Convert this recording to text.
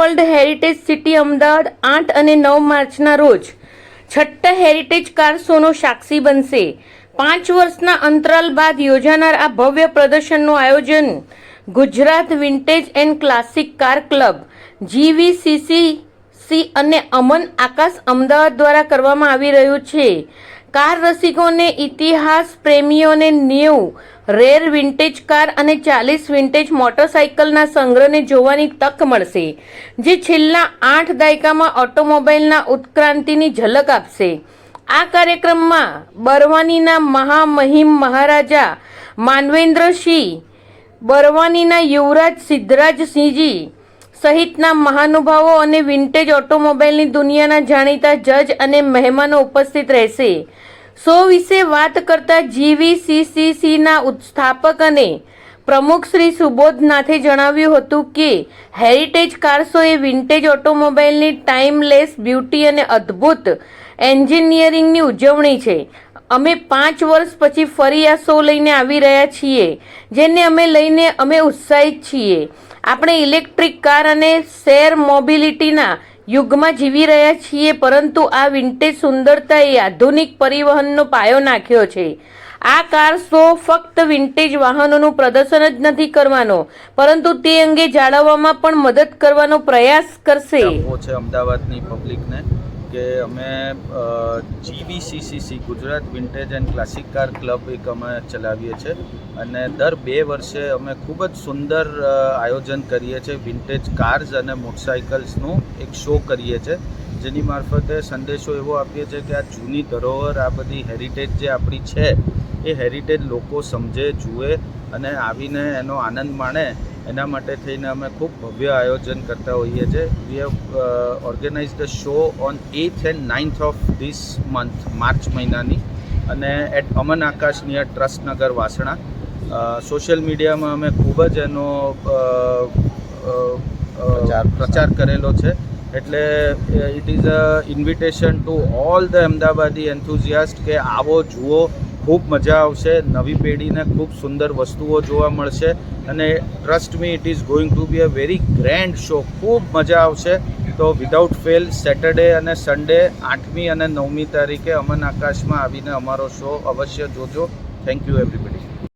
World heritage city Ahmedabad આઠ અને નવ માર્ચના રોજ છઠ્ઠા હેરિટેજ કાર શોનો સાક્ષી બનશે. પાંચ વર્ષના અંતરાલ બાદ યોજાનાર આ ભવ્ય પ્રદર્શનનું આયોજન Gujarat vintage and classic car club GVCC C અને અમન આકાશ અમદાવાદ દ્વારા કરવામાં આવી રહ્યું છે. કાર રસિકોને ઇતિહાસ પ્રેમીઓને ન્યૂ રેર વિન્ટેજ કાર અને ચાલીસ વિન્ટેજ મોટરસાઇકલના સંગ્રહને જોવાની તક મળશે, જે છેલ્લા આઠ દાયકામાં ઓટોમોબાઈલના ઉત્ક્રાંતિની ઝલક આપશે. આ કાર્યક્રમમાં બરવાનીના મહામહિમ મહારાજા માનવેન્દ્રસિંહ, બરવાનીના યુવરાજ સિદ્ધરાજસિંહજી સહિતના મહાનુભાવો અને વિન્ટેજ ઓટોમોબાઈલની દુનિયાના જાણીતા જજ અને મહેમાનો ઉપસ્થિત રહેશે. શો વિશે વાત કરતા જીવીસીસીસીના સ્થાપક અને પ્રમુખ શ્રી સુબોધનાથે જણાવ્યું હતું કે હેરિટેજ કાર એ વિન્ટેજ ઓટોમોબાઈલની ટાઈમલેસ બ્યુટી અને અદ્ભુત એન્જિનિયરિંગની ઉજવણી છે. અમે પાંચ વર્ષ પછી ફરી આ શો લઈને આવી રહ્યા છીએ, જેને અમે લઈને અમે ઉત્સાહિત છીએ. આપણે ઇલેક્ટ્રિક કાર અને શેર મોબિલિટીના યુગમાં જીવી રહ્યા છીએ, પરંતુ આ વિન્ટેજ સુંદરતાએ આધુનિક પરિવહનનો પાયો નાખ્યો છે. આ કાર શો ફક્ત વિન્ટેજ વાહનોનું પ્રદર્શન જ નથી કરવાનો, પરંતુ તે અંગે જાળવવામાં પણ મદદ કરવાનો પ્રયાસ કરશે. અમદાવાદની પબ્લિકને કે અમે GVCCC Gujarat vintage and classic car club એક અમે ચલાવીએ છીએ અને દર બે વર્ષે અમે ખૂબ જ સુંદર આયોજન કરીએ છીએ વિન્ટેજ કાર્સ અને મોટરસાઇકલ્સનું એક શો કરીએ છીએ જેની મારફતે સંદેશો એવો આપીએ છીએ કે આ જૂની ધરોહર, આ બધી હેરિટેજ જે આપણી છે, એ હેરિટેજ લોકો સમજે, જુએ અને આવીને એનો આનંદ માણે. એના માટે થઈને અમે ખૂબ ભવ્ય આયોજન કરતા હોઈએ છીએ. We have organise the show on eighth and ninth of this month March મહિનાની. અને at Aman Akash near Trustnagar Vasna social મીડિયામાં અમે ખૂબ જ એનો. પ્રચાર કરેલો છે. એટલે it is a invitation to all the Ahmedabadi enthusiast કે આવો જુઓ ખૂબ મજા આવશે. નવી પેઢીને ખૂબ સુંદર વસ્તુઓ જોવા મળશે અને trust me it is going to be a very grand show ખૂબ મજા આવશે. તો વિધાઉટ ફેલ સેટરડે અને સન્ડે આઠમી અને નવમી તારીખે અમન આકાશમાં આવીને અમારો શો અવશ્ય જોજો. Thank you everybody